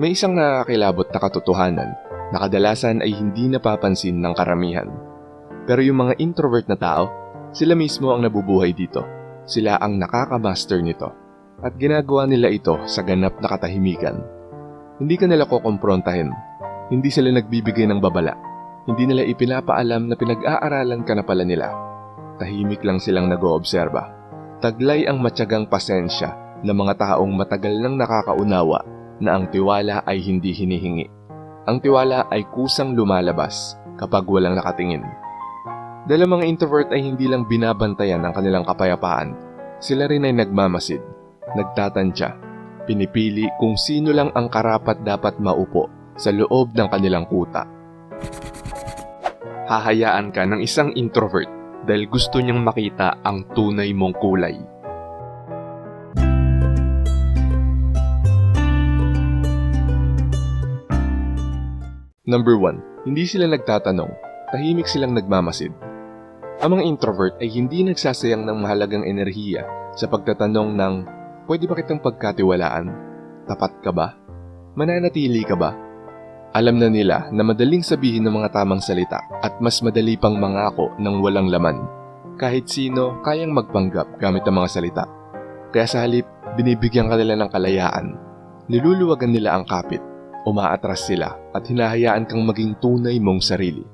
May isang nakakilabot na katotohanan na kadalasan ay hindi napapansin ng karamihan. Pero yung mga introvert na tao, sila mismo ang nabubuhay dito. Sila ang nakakamaster nito. At ginagawa nila ito sa ganap na katahimikan. Hindi ka nila kukomprontahin. Hindi sila nagbibigay ng babala. Hindi nila ipinapaalam na pinag-aaralan ka na pala nila. Tahimik lang silang nag-oobserba. Taglay ang matyagang pasensya ng mga taong matagal nang nakakaunawa na ang tiwala ay hindi hinihingi. Ang tiwala ay kusang lumalabas kapag walang nakatingin. Dahil ang mga introvert ay hindi lang binabantayan ang kanilang kapayapaan, sila rin ay nagmamasid, nagtatansya, pinipili kung sino lang ang karapat dapat maupo sa loob ng kanilang kuta. Hahayaan ka ng isang introvert dahil gusto niyang makita ang tunay mong kulay. Number 1. Hindi sila nagtatanong, tahimik silang nagmamasid. Ang mga introvert ay hindi nagsasayang ng mahalagang enerhiya sa pagtatanong ng pwede ba kitang pagkatiwalaan? Tapat ka ba? Mananatili ka ba? Alam na nila na madaling sabihin ng mga tamang salita at mas madali pang mangako ng walang laman. Kahit sino kayang magpanggap gamit ang mga salita. Kaya sa halip, binibigyan ka nila ng kalayaan. Niluluwagan nila ang kapit umaatras sila at hinahayaan kang maging tunay mong sarili.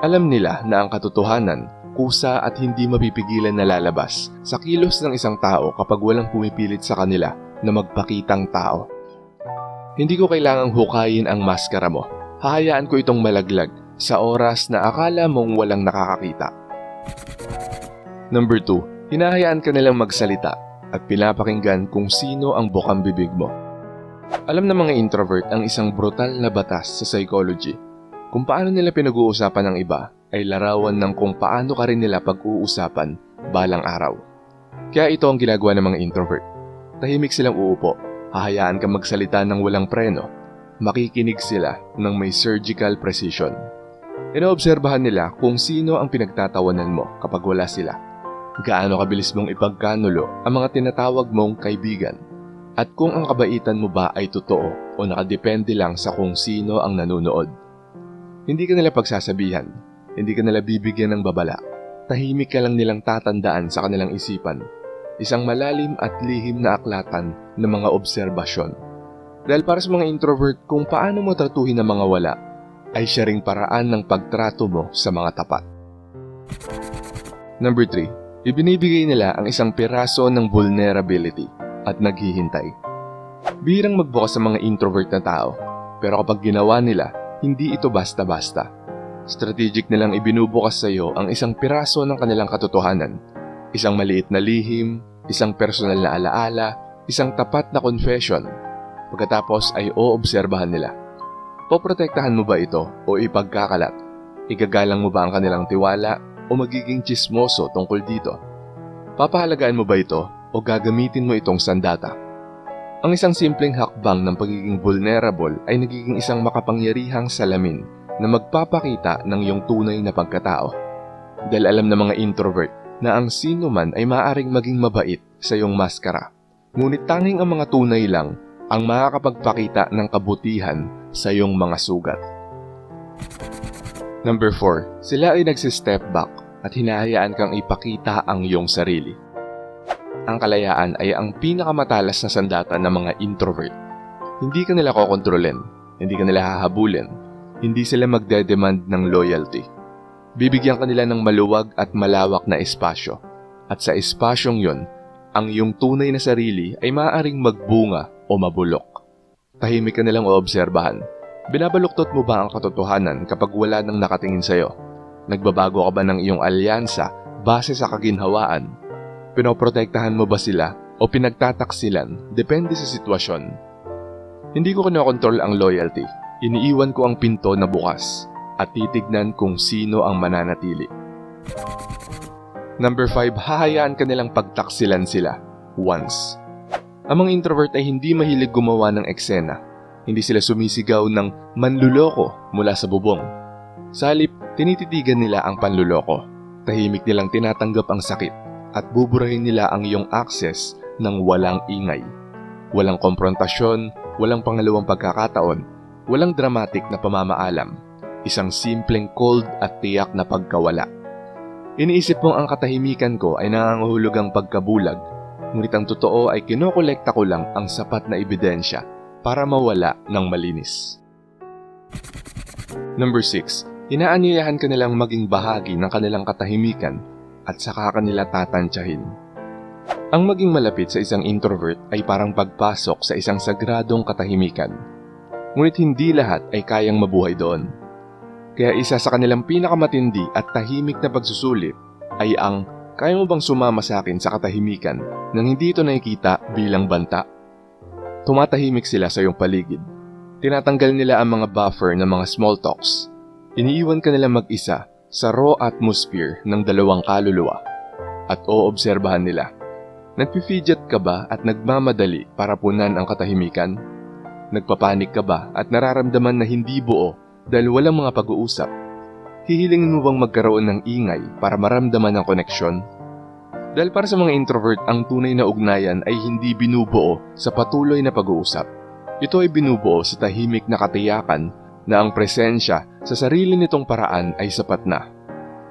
Alam nila na ang katotohanan, kusa at hindi mapipigilan na lalabas sa kilos ng isang tao kapag walang pumipilit sa kanila na magpakitang tao. Hindi ko kailangang hukayin ang maskara mo. Hahayaan ko itong malaglag sa oras na akala mong walang nakakakita. Number 2. Hinahayaan ka nilang magsalita at pinapakinggan kung sino ang bukang bibig mo. Alam ng mga introvert ang isang brutal na batas sa psychology. Kung paano nila pinag-uusapan ng iba ay larawan ng kung paano ka rin nila pag-uusapan balang araw. Kaya ito ang ginagawa ng mga introvert. Tahimik silang uupo, hahayaan ka magsalita ng walang preno, makikinig sila ng may surgical precision. Inoobserbahan nila kung sino ang pinagtatawanan mo kapag wala sila. Gaano kabilis mong ipagkanulo ang mga tinatawag mong kaibigan at kung ang kabaitan mo ba ay totoo o nakadepende lang sa kung sino ang nanonood. Hindi ka nila pagsasabihan, hindi ka nila bibigyan ng babala. Tahimik ka lang nilang tatandaan sa kanilang isipan. Isang malalim at lihim na aklatan ng mga obserbasyon. Dahil para sa mga introvert, kung paano mo tratuhin ang mga wala, ay siya ring paraan ng pagtrato mo sa mga tapat. Number 3. Ibinibigay nila ang isang piraso ng vulnerability at naghihintay. Birang magbukas sa mga introvert na tao, pero kapag ginawa nila, hindi ito basta-basta. Strategic nilang ibinubukas sa iyo ang isang piraso ng kanilang katotohanan. Isang maliit na lihim, isang personal na alaala, isang tapat na confession. Pagkatapos ay oobserbahan nila. Poprotektahan mo ba ito o ipagkakalat? Igagalang mo ba ang kanilang tiwala o magiging chismoso tungkol dito? Papahalagaan mo ba ito o gagamitin mo itong sandata. Ang isang simpleng hakbang ng pagiging vulnerable ay nagiging isang makapangyarihang salamin na magpapakita ng iyong tunay na pagkatao. Dahil alam ng mga introvert na ang sino man ay maaaring maging mabait sa iyong maskara. Ngunit tanging ang mga tunay lang ang makakapagpakita ng kabutihan sa iyong mga sugat. Number 4. Sila ay nagsistep back at hinahayaan kang ipakita ang iyong sarili. Ang kalayaan ay ang pinakamatalas na sandata ng mga introvert. Hindi ka nila kokontrolin, hindi ka nila hahabulin, hindi sila magdedemand ng loyalty. Bibigyan ka nila ng maluwag at malawak na espasyo. At sa espasyong yon, ang iyong tunay na sarili ay maaaring magbunga o mabulok. Tahimik ka nilang oobserbahan. Binabaluktot mo ba ang katotohanan kapag wala nang nakatingin sa'yo? Nagbabago ka ba ng iyong alyansa base sa kaginhawaan Pinoprotektahan mo ba sila o pinagtataksilan depende sa sitwasyon. Hindi ko kinokontrol ang loyalty. Iniiwan ko ang pinto na bukas at titignan kung sino ang mananatili. Number 5, hahayaan ka nilang pagtaksilan sila once. Ang mga introvert ay hindi mahilig gumawa ng eksena. Hindi sila sumisigaw ng manluloko mula sa bubong. Sa halip, tinititigan nila ang panluloko. Tahimik nilang tinatanggap ang sakit at buburahin nila ang iyong access ng walang ingay. Walang komprontasyon, walang pangalawang pagkakataon, walang dramatic na pamamaalam, isang simpleng cold at tiyak na pagkawala. Iniisip mong ang katahimikan ko ay nangangahulugang pagkabulag, ngunit ang totoo ay kinokolekta ko lang ang sapat na ebidensya para mawala ng malinis. Number 6. Inaanyayahan ka nilang maging bahagi ng kanilang katahimikan at saka kanila tatantyahin. Ang maging malapit sa isang introvert ay parang pagpasok sa isang sagradong katahimikan. Ngunit hindi lahat ay kayang mabuhay doon. Kaya isa sa kanilang pinakamatindi at tahimik na pagsusulit ay ang kaya mo bang sumama sa akin sa katahimikan nang hindi ito nakikita bilang banta? Tumatahimik sila sa iyong paligid. Tinatanggal nila ang mga buffer ng mga small talks. Iniiwan ka nila mag-isa sa raw atmosphere ng dalawang kaluluwa at oobserbahan nila. Nagpifidget ka ba at nagmamadali para punan ang katahimikan? Nagpapanik ka ba at nararamdaman na hindi buo dahil walang mga pag-uusap? Hihilingin mo bang magkaroon ng ingay para maramdaman ang koneksyon? Dahil para sa mga introvert, ang tunay na ugnayan ay hindi binubuo sa patuloy na pag-uusap. Ito ay binubuo sa tahimik na katiyakan na ang presensya sa sarili nitong paraan ay sapat na.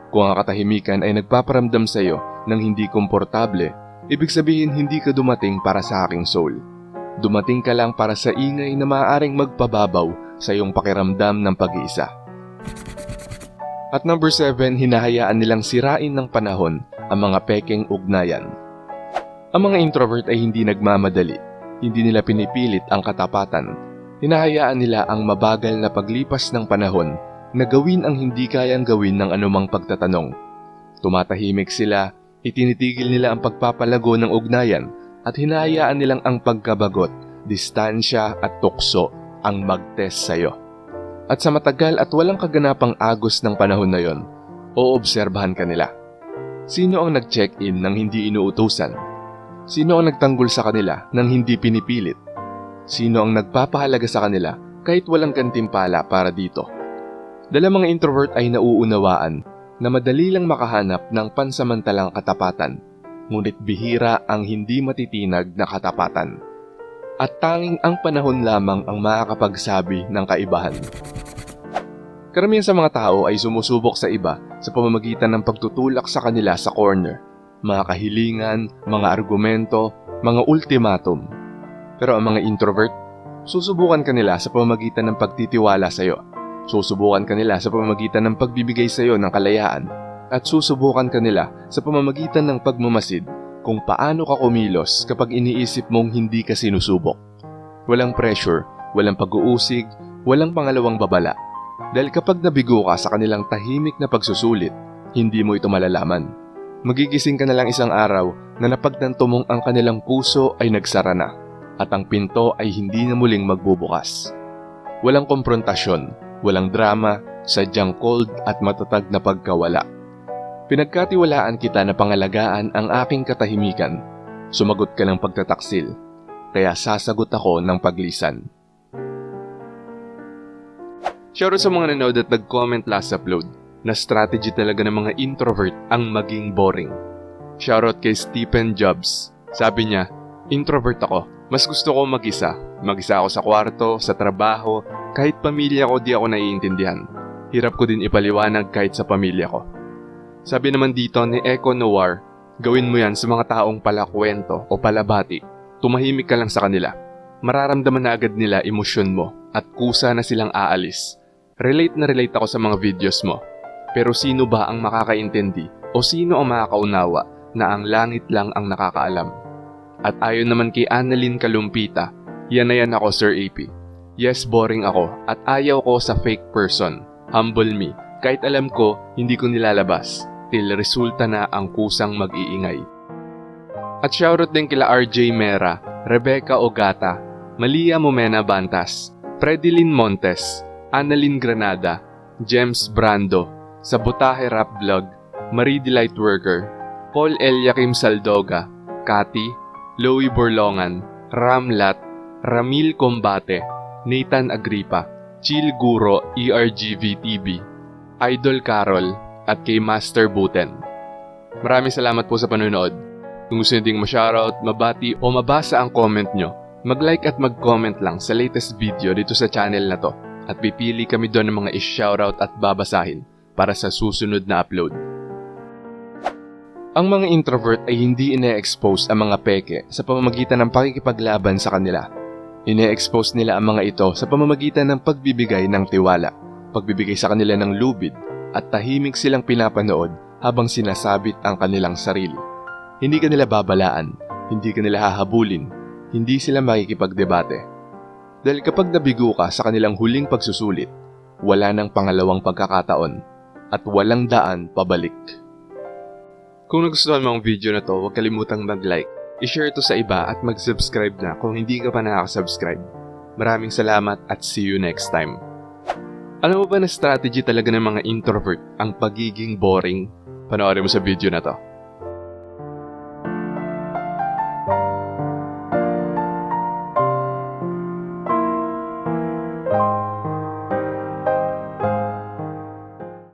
Kung ang katahimikan ay nagpaparamdam sa iyo ng hindi komportable, ibig sabihin hindi ka dumating para sa aking soul. Dumating ka lang para sa ingay na maaaring magpababaw sa iyong pakiramdam ng pag-iisa. At number 7, hinahayaan nilang sirain ng panahon ang mga pekeng ugnayan. Ang mga introvert ay hindi nagmamadali, hindi nila pinipilit ang katapatan. Hinahayaan nila ang mabagal na paglipas ng panahon na gawin ang hindi kayang gawin ng anumang pagtatanong. Tumatahimik sila, itinitigil nila ang pagpapalago ng ugnayan at hinahayaan nilang ang pagkabagot, distansya at tukso ang mag-test sa'yo. At sa matagal at walang kaganapang agos ng panahon na yon, oobserbahan ka nila. Sino ang nag-check-in nang hindi inuutusan? Sino ang nagtanggol sa kanila nang hindi pinipilit? Sino ang nagpapahalaga sa kanila kahit walang kantimpala para dito? Dala mga introvert ay nauunawaan na madali lang makahanap ng pansamantalang katapatan, ngunit bihira ang hindi matitinag na katapatan. At tanging ang panahon lamang ang makakapagsabi ng kaibahan. Karamihan sa mga tao ay sumusubok sa iba sa pamamagitan ng pagtutulak sa kanila sa corner, mga kahilingan, mga argumento, mga ultimatum. Pero ang mga introvert, susubukan kanila sa pamamagitan ng pagtitiwala sa iyo. Susubukan kanila sa pamamagitan ng pagbibigay sa iyo ng kalayaan at susubukan kanila sa pamamagitan ng pagmamasid kung paano ka kumilos kapag iniisip mong hindi ka sinusubok. Walang pressure, walang pag-uusig, walang pangalawang babala dahil kapag nabigo ka sa kanilang tahimik na pagsusulit, hindi mo ito malalaman. Magigising ka na lang isang araw na napagtanto mong ang kanilang puso ay nagsara na at ang pinto ay hindi na muling magbubukas. Walang komprontasyon, walang drama, sadyang cold at matatag na pagkawala. Pinagkatiwalaan kita na pangalagaan ang aking katahimikan. Sumagot ka ng pagtataksil, kaya sasagot ako ng paglisan. Shoutout sa mga nanood at nag-comment last upload na strategy talaga ng mga introvert ang maging boring. Shoutout kay Stephen Jobs. Sabi niya, introvert ako. Mas gusto ko mag-isa. Mag-isa ako sa kwarto, sa trabaho, kahit pamilya ko di ako naiintindihan. Hirap ko din ipaliwanag kahit sa pamilya ko. Sabi naman dito ni Echo Noir, gawin mo yan sa mga taong palakwento o palabati. Tumahimik ka lang sa kanila. Mararamdaman na agad nila emosyon mo at kusa na silang aalis. Relate na relate ako sa mga videos mo. Pero sino ba ang makakaintindi o sino ang makakaunawa na ang langit lang ang nakakaalam? At ayon naman kay Annalyn Kalumpita, yan na yan ako Sir AP. Yes, boring ako at ayaw ko sa fake person. Humble me, kahit alam ko hindi ko nilalabas till resulta na ang kusang mag-iingay. At shoutout din kila RJ Mera, Rebecca Ogata, Malia Momena Bantas, Fredilyn Montes, Annalyn Granada, James Brando, Sabotahe Rap Vlog, Marie Delight Worker, Paul Eliakim Saldoga, Kati, Louie Borlongan, Ramlat, Ramil Combate, Nathan Agripa, Chill Guro ERGV TV, Idol Carol, at kay Master Buten. Maraming salamat po sa panonood. Kung gusto nyo ding ma-shoutout, mabati o mabasa ang comment nyo, Mag-like at mag-comment lang sa latest video dito sa channel na to at pipili kami doon ng mga i-shoutout at babasahin para sa susunod na upload. Ang mga introvert ay hindi ine-expose ang mga peke sa pamamagitan ng pakikipaglaban sa kanila. Ine-expose nila ang mga ito sa pamamagitan ng pagbibigay ng tiwala, pagbibigay sa kanila ng lubid, at tahimik silang pinapanood habang sinasabit ang kanilang sarili. Hindi ka nila babalaan, hindi ka nila hahabulin, hindi sila makikipagdebate. Dahil kapag nabigo ka sa kanilang huling pagsusulit, wala nang pangalawang pagkakataon at walang daan pabalik. Kung nagustuhan mo ang video na to, huwag kalimutang mag-like, i-share ito sa iba at mag-subscribe na kung hindi ka pa nakaka-subscribe. Maraming salamat at see you next time. Alam mo ba na strategy talaga ng mga introvert ang pagiging boring? Panoorin mo sa video na to.